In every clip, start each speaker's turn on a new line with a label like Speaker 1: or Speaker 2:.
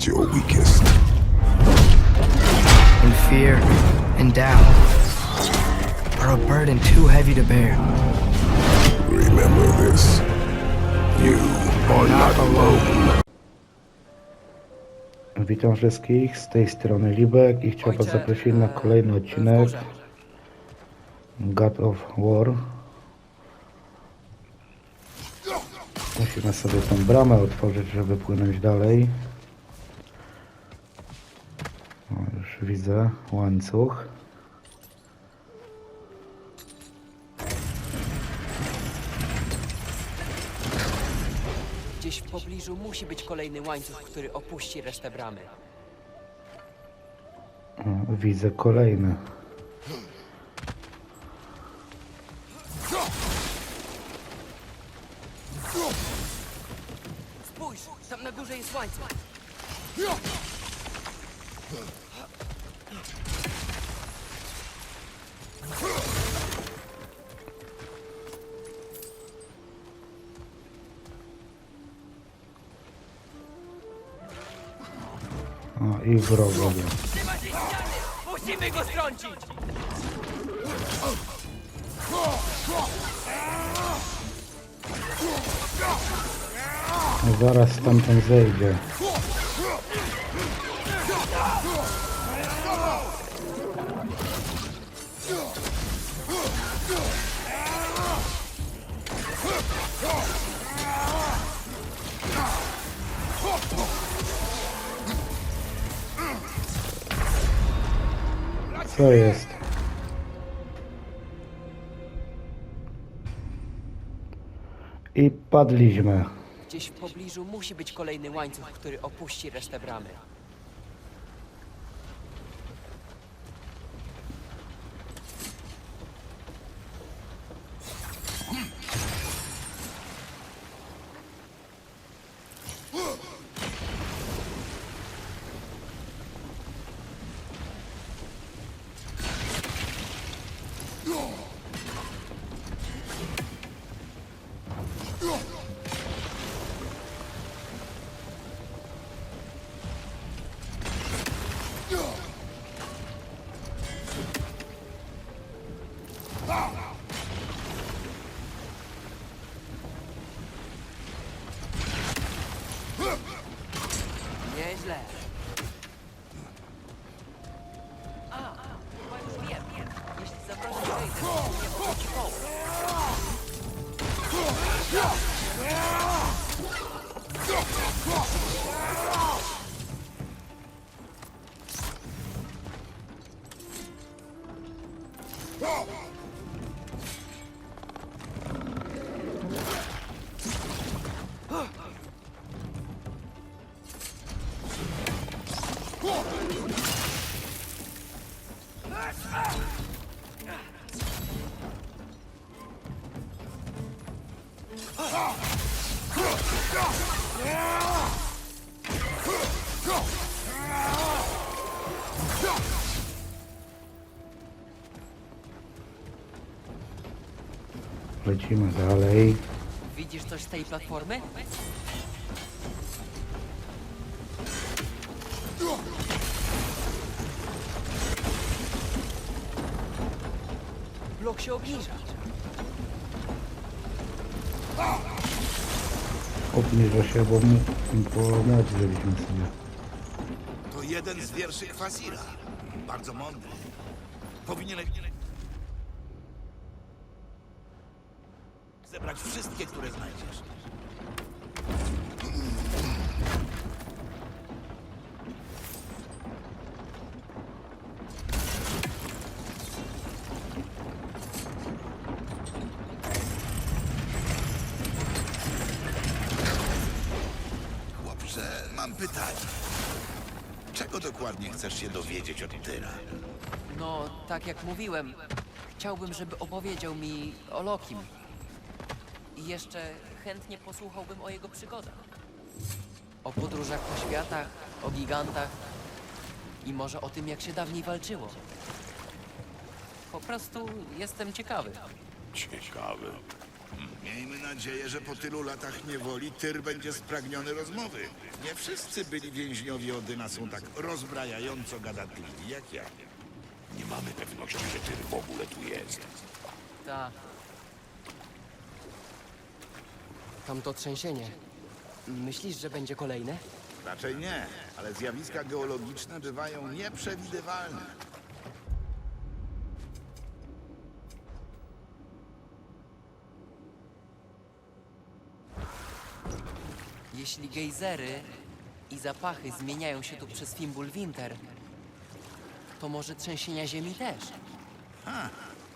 Speaker 1: at your weakest.
Speaker 2: in fear and doubt, are a burden too heavy to bear.
Speaker 1: Remember this. You are not alone.
Speaker 3: Witam wszystkich, z tej strony Libek i chciałbym
Speaker 2: Ojcze,
Speaker 3: zaprosić na
Speaker 2: e,
Speaker 3: kolejny odcinek. God of War. Musimy sobie tą bramę otworzyć, żeby płynąć dalej. O, już widzę łańcuch.
Speaker 4: Gdzieś w pobliżu musi być kolejny łańcuch, który opuści resztę bramy.
Speaker 3: O, widzę kolejny.
Speaker 4: Spójrz, tam na górze jest łańcuch.
Speaker 3: O, i wrogowie.
Speaker 4: Musimy go strącić!
Speaker 3: Zaraz stamtąd zejdzie. Co jest? I padliśmy.
Speaker 4: Gdzieś w pobliżu musi być kolejny łańcuch, który opuści resztę bramy.
Speaker 3: Lecimy dalej.
Speaker 4: Widzisz coś z tej platformy? Się obniża.
Speaker 3: Obniża się, bo moc zrobiliśmy sobie.
Speaker 5: To jeden z wierszy Kwazira. Bardzo mądry. Powinieneś zebrać wszystkie, które znajdziesz. Chcesz się dowiedzieć od Tyra?
Speaker 4: No, tak jak mówiłem, chciałbym, żeby opowiedział mi o Lokim. I jeszcze chętnie posłuchałbym o jego przygodach. O podróżach po światach, o gigantach i może o tym, jak się dawniej walczyło. Po prostu jestem ciekawy.
Speaker 5: Ciekawy. Miejmy nadzieję, że po tylu latach niewoli Tyr będzie spragniony rozmowy. Nie wszyscy byli więźniowie Odyna są tak rozbrajająco gadatliwi jak ja.
Speaker 1: Nie mamy pewności, że Tyr w ogóle tu jest.
Speaker 6: Ta. Tamto trzęsienie. Myślisz, że będzie kolejne?
Speaker 5: Raczej nie, ale zjawiska geologiczne bywają nieprzewidywalne.
Speaker 4: Jeśli gejzery i zapachy zmieniają się tu przez Fimbulwinter, to może trzęsienia ziemi też.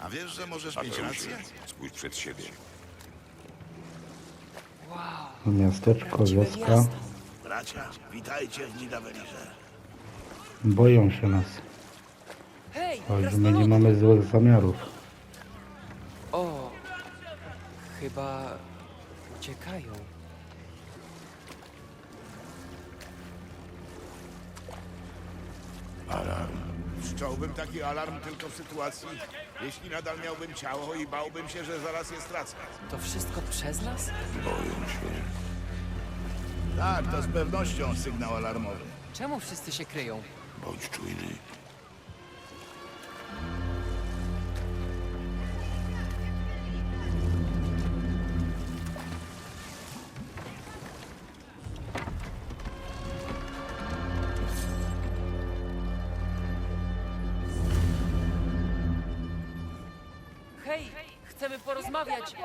Speaker 5: A wiesz, że możesz mieć rację?
Speaker 1: Spójrz przed siebie.
Speaker 3: Miasteczko,
Speaker 4: Prawdziwe
Speaker 3: wioska.
Speaker 4: miasto.
Speaker 5: Bracia, witajcie w Nidavelirze.
Speaker 3: Boją się nas.
Speaker 4: Hej,
Speaker 3: że my nie
Speaker 4: krasnolud!
Speaker 3: mamy złych zamiarów.
Speaker 6: O, chyba uciekają.
Speaker 5: Wszcząłbym taki alarm tylko w sytuacji, jeśli nadal miałbym ciało i bałbym się, że zaraz je stracę.
Speaker 4: To wszystko przez nas?
Speaker 1: Boją się.
Speaker 5: Tak, to z pewnością sygnał alarmowy.
Speaker 4: Czemu wszyscy się kryją?
Speaker 1: Bądź czujny.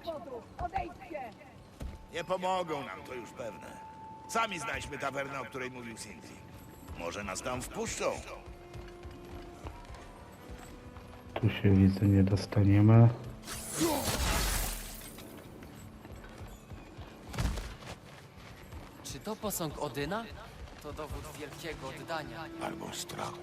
Speaker 4: Porozmawiać.
Speaker 5: Nie pomogą nam, to już pewne. Sami znajdźmy tawernę, o której mówił Sindri. Może nas tam wpuszczą.
Speaker 3: Tu się widzę nie dostaniemy.
Speaker 4: Czy to posąg Odyna? To dowód wielkiego oddania.
Speaker 1: Albo strachu.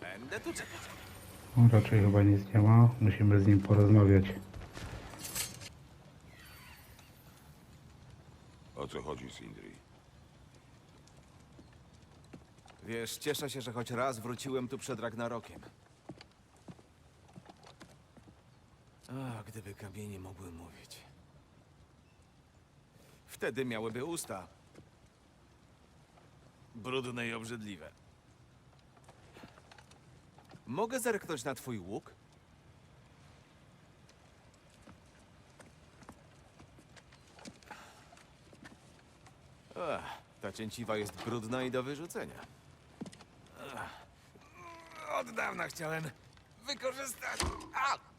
Speaker 7: Będę tu czekać.
Speaker 3: No, raczej chyba nic nie ma. Musimy z nim porozmawiać.
Speaker 1: O co chodzi, Sindri?
Speaker 7: Wiesz, cieszę się, że choć raz wróciłem tu przed Ragnarokiem. A, gdyby kamienie mogły mówić. Wtedy miałyby usta. Brudne i obrzydliwe. Mogę zerknąć na twój łuk? Ach, ta cięciwa jest brudna i do wyrzucenia. Ach, Od dawna chciałem wykorzystać a!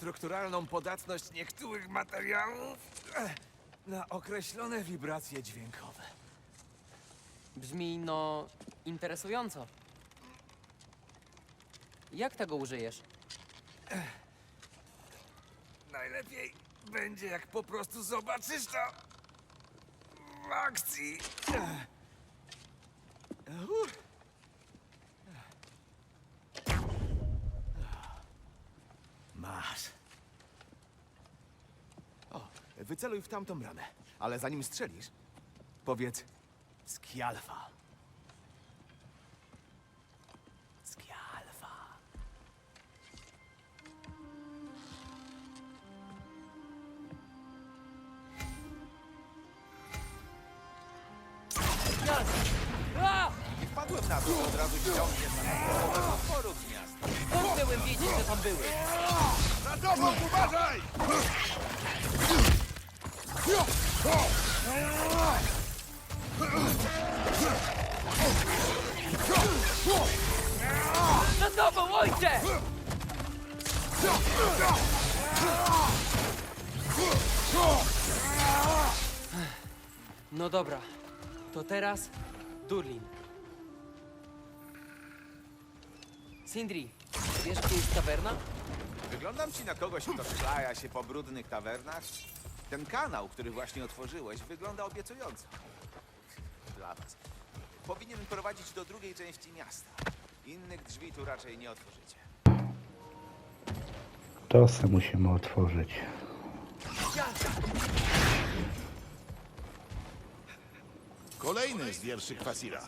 Speaker 7: Strukturalną podatność niektórych materiałów eh, na określone wibracje dźwiękowe.
Speaker 4: brzmi no interesująco. Jak tego użyjesz?
Speaker 7: Najlepiej będzie, jak po prostu zobaczysz to w akcji. Masz. O, wyceluj w tamtą bramę, ale zanim strzelisz, powiedz Skialfa. Skialfa.
Speaker 4: A!
Speaker 7: Nie wpadłem na to, od razu ściągnie za potworów z miasta.
Speaker 4: Skąd miałem wiedzieć, że tam były?
Speaker 5: Za tobą, uważaj!
Speaker 4: Za tobą, ojcze! No dobra, To teraz Durlin. Sindri, wiesz gdzie jest tawerna?
Speaker 7: Wyglądam ci na kogoś, kto szlaja się po brudnych tawernach? Ten kanał, który właśnie otworzyłeś, wygląda obiecująco. Dla was. Powinien prowadzić do drugiej części miasta. Innych drzwi tu raczej nie otworzycie.
Speaker 3: To se musimy otworzyć.
Speaker 5: Kolejny z wierszy Kwasira.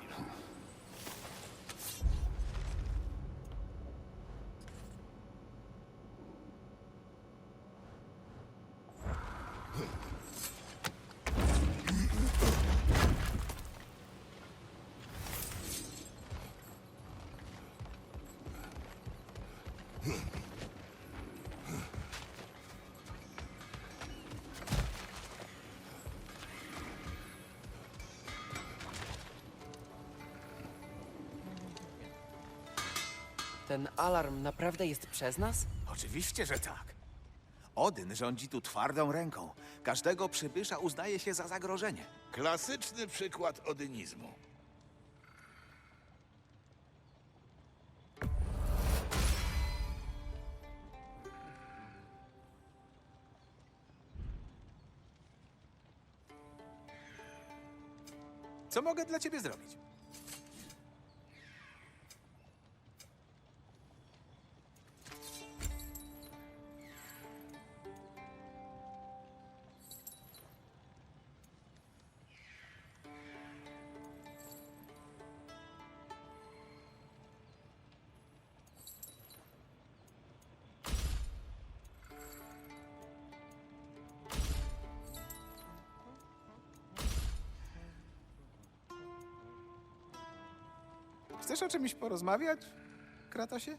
Speaker 4: Ten alarm naprawdę jest przez nas?
Speaker 7: Oczywiście, że tak. Odyn rządzi tu twardą ręką. Każdego przybysza uznaje się za zagrożenie.
Speaker 5: Klasyczny przykład odynizmu.
Speaker 7: Co mogę dla ciebie zrobić? Chcesz o czymś porozmawiać, Kratosie?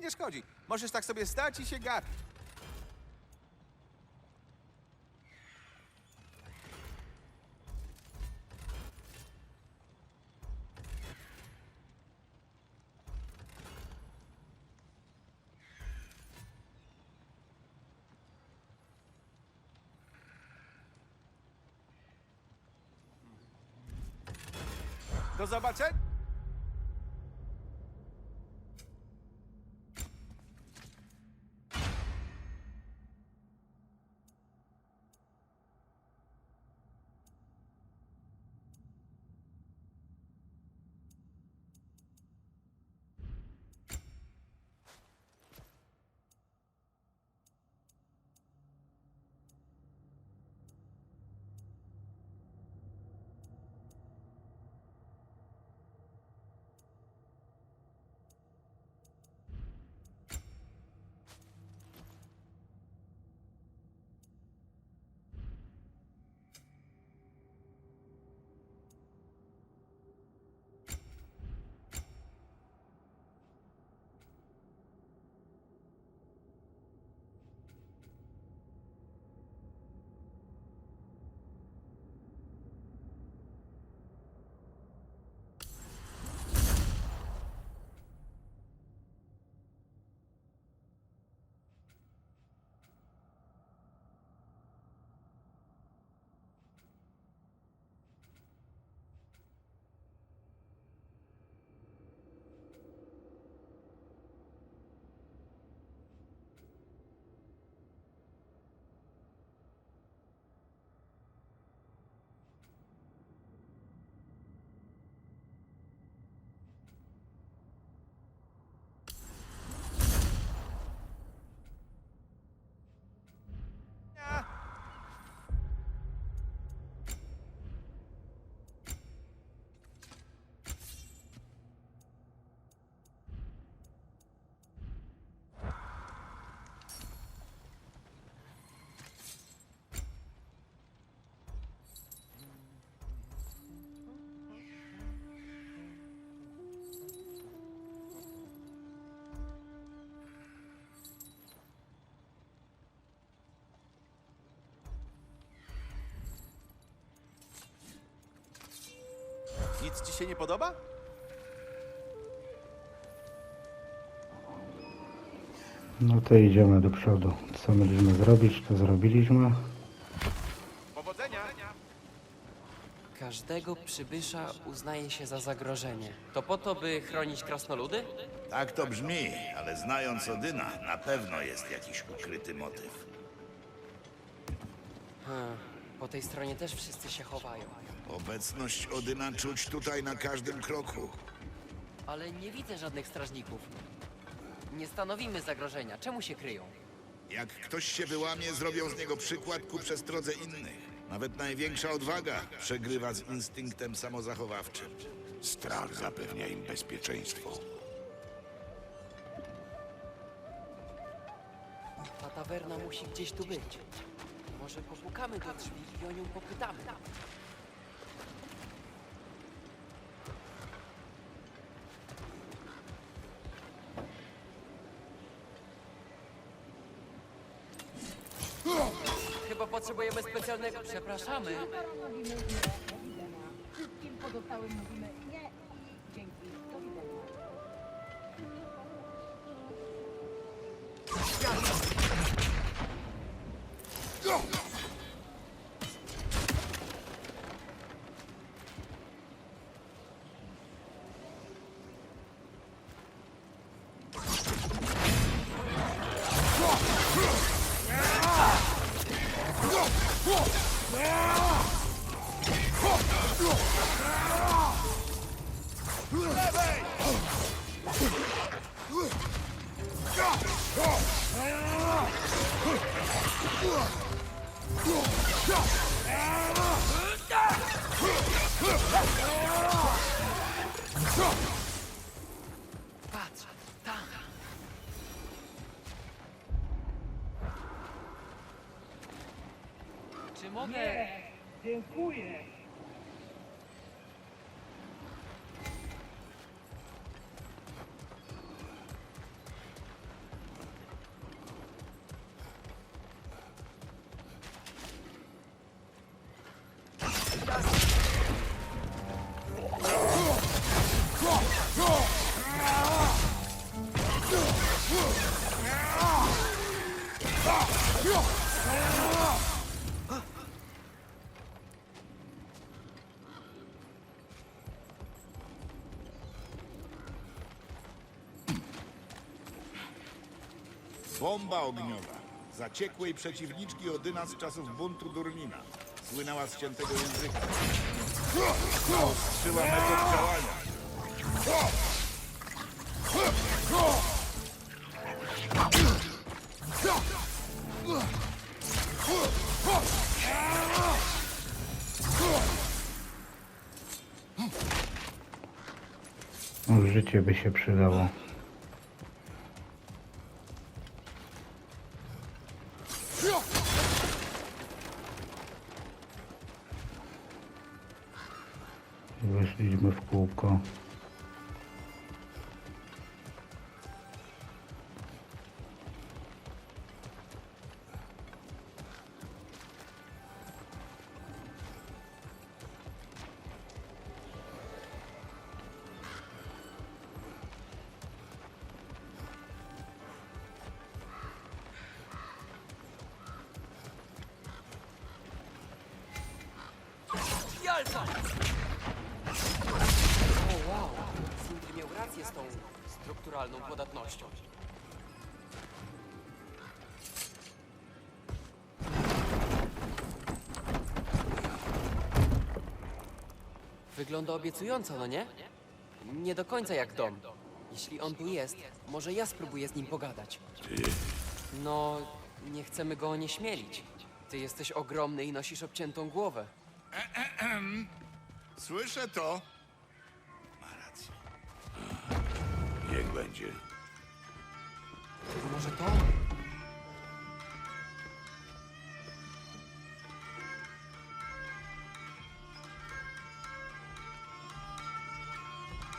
Speaker 7: Nie, szkodzi. Możesz tak sobie stać i się gapić. Do zobaczenia. Nic ci się nie podoba?
Speaker 3: No to idziemy do przodu. Co mieliśmy zrobić, to zrobiliśmy.
Speaker 7: Powodzenia!
Speaker 4: Każdego przybysza uznaje się za zagrożenie. To po to, by chronić krasnoludy?
Speaker 5: Tak to brzmi, ale znając Odyna, na pewno jest jakiś ukryty motyw.
Speaker 4: Hmm. Po tej stronie też wszyscy się chowają.
Speaker 5: Obecność Odyna czuć tutaj na każdym kroku.
Speaker 4: Ale nie widzę żadnych strażników. Nie stanowimy zagrożenia. Czemu się kryją?
Speaker 5: Jak ktoś się wyłamie, zrobią z niego przykład ku przestrodze innych. Nawet największa odwaga przegrywa z instynktem samozachowawczym.
Speaker 1: Strach zapewnia im bezpieczeństwo.
Speaker 4: Ta tawerna musi gdzieś tu być. Może popukamy do drzwi i o nią popytamy. Chyba potrzebujemy specjalnego... Przepraszamy.
Speaker 8: Wszystkim pozostałym mówimy nie. Dzięki,
Speaker 4: Czy mogę...
Speaker 8: Dziękuję.
Speaker 5: Bomba ogniowa. Zaciekłej przeciwniczki Odyna z czasów buntu Durmina. Słynęła z ciętego języka. Naostrzyła metod działania.
Speaker 3: Życie by się przydało.
Speaker 4: Jalca! O wow, Sindri miał rację z tą strukturalną podatnością. Wygląda obiecująco, no nie? Nie do końca jak dom. Jeśli on tu jest, może ja spróbuję z nim pogadać.
Speaker 1: Ty,
Speaker 4: No, nie chcemy go onieśmielić. Ty jesteś ogromny i nosisz obciętą głowę.
Speaker 5: Słyszę to. Ma rację.
Speaker 1: niech będzie.
Speaker 4: Może to?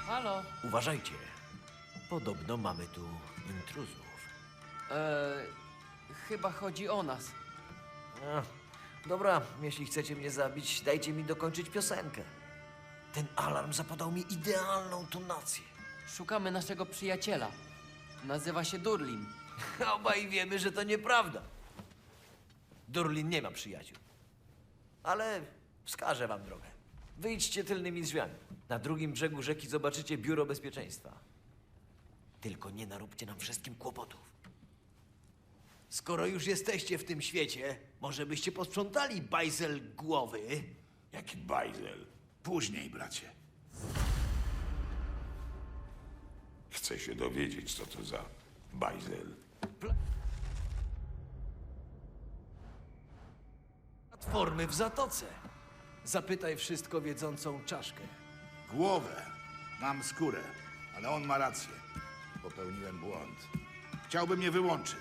Speaker 4: Halo?
Speaker 9: Uważajcie. Podobno mamy tu intruzów.
Speaker 4: Eee, chyba chodzi o nas.
Speaker 9: Ach, dobra, jeśli chcecie mnie zabić, dajcie mi dokończyć piosenkę. Ten alarm zapadał mi idealną tonację.
Speaker 4: Szukamy naszego przyjaciela. Nazywa się Durlin.
Speaker 9: Obaj wiemy, że to nieprawda. Durlin nie ma przyjaciół. Ale wskażę wam drogę. Wyjdźcie tylnymi drzwiami. Na drugim brzegu rzeki zobaczycie biuro bezpieczeństwa. Tylko nie naróbcie nam wszystkim kłopotów. Skoro już jesteście w tym świecie, może byście posprzątali bajzel głowy?
Speaker 1: Jaki bajzel.
Speaker 5: Później, bracie.
Speaker 1: Chcę się dowiedzieć, co to za bajzel.
Speaker 9: Platformy w zatoce. Zapytaj wszystko wiedzącą czaszkę.
Speaker 5: Głowę. Mam skórę, ale on ma rację. Popełniłem błąd. Chciałby mnie wyłączyć.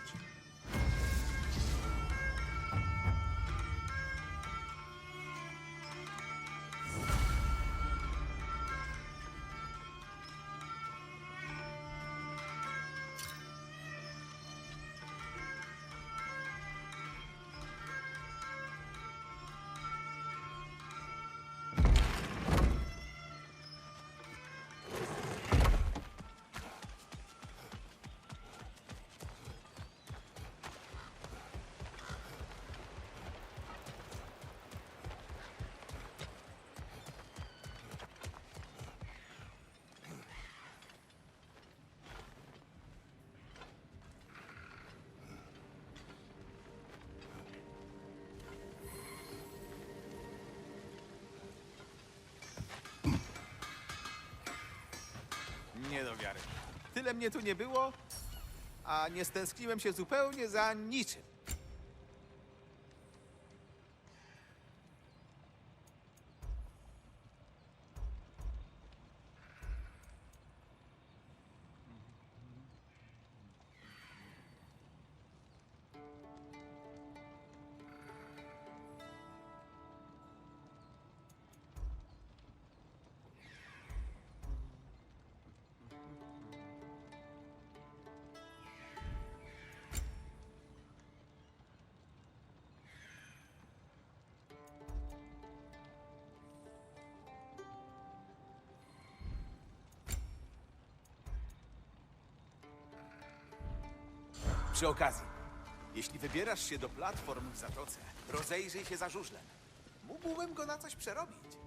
Speaker 7: Tyle mnie tu nie było, a nie stęskniłem się zupełnie za niczym. Przy okazji, jeśli wybierasz się do platform w Zatoce, rozejrzyj się za żużlem. Mógłbym go na coś przerobić.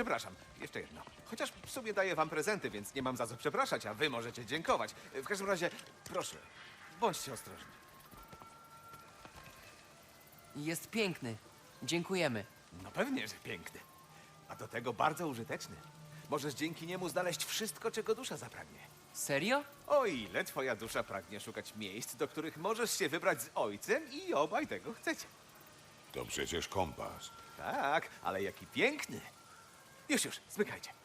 Speaker 7: Przepraszam, jeszcze jedno. Chociaż w sumie daję wam prezenty, więc nie mam za co przepraszać, a wy możecie dziękować. W każdym razie, proszę, bądźcie ostrożni.
Speaker 4: Jest piękny. Dziękujemy.
Speaker 7: No pewnie, że piękny. A do tego bardzo użyteczny. Możesz dzięki niemu znaleźć wszystko, czego dusza zapragnie.
Speaker 4: Serio?
Speaker 7: O ile twoja dusza pragnie szukać miejsc, do których możesz się wybrać z ojcem i obaj tego chcecie.
Speaker 1: To przecież kompas.
Speaker 7: Tak, ale jaki piękny. Już, już, zmykajcie.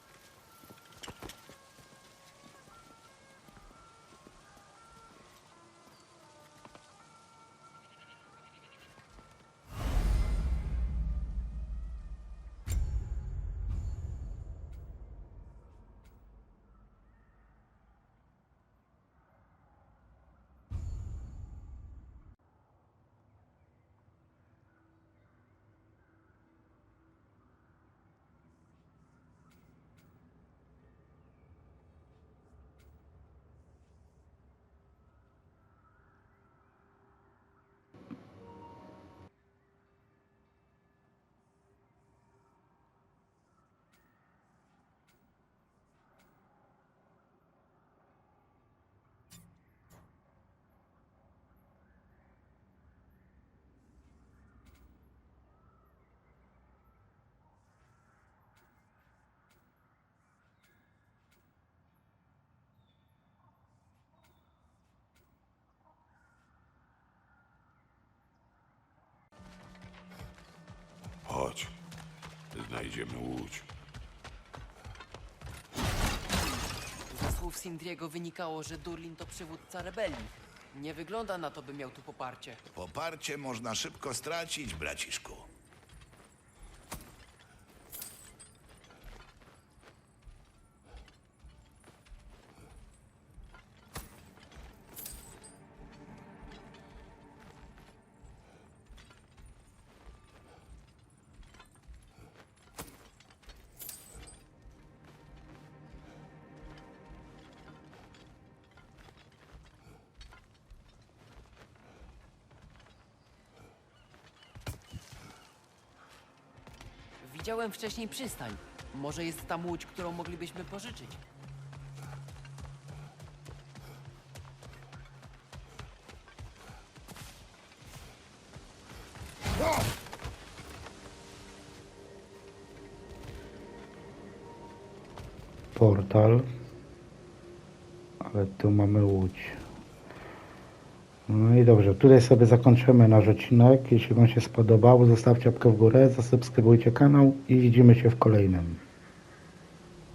Speaker 1: Znajdziemy łódź.
Speaker 4: Ze słów Sindriego wynikało, że Durlin to przywódca rebelii. Nie wygląda na to, by miał tu poparcie.
Speaker 5: Poparcie można szybko stracić, braciszku.
Speaker 4: Widziałem wcześniej przystań. Może jest tam łódź, którą moglibyśmy pożyczyć.
Speaker 3: Portal. Ale tu mamy łódź. I dobrze, tutaj sobie zakończymy nasz odcinek. Jeśli Wam się spodobał, zostawcie łapkę w górę, zasubskrybujcie kanał i widzimy się w kolejnym.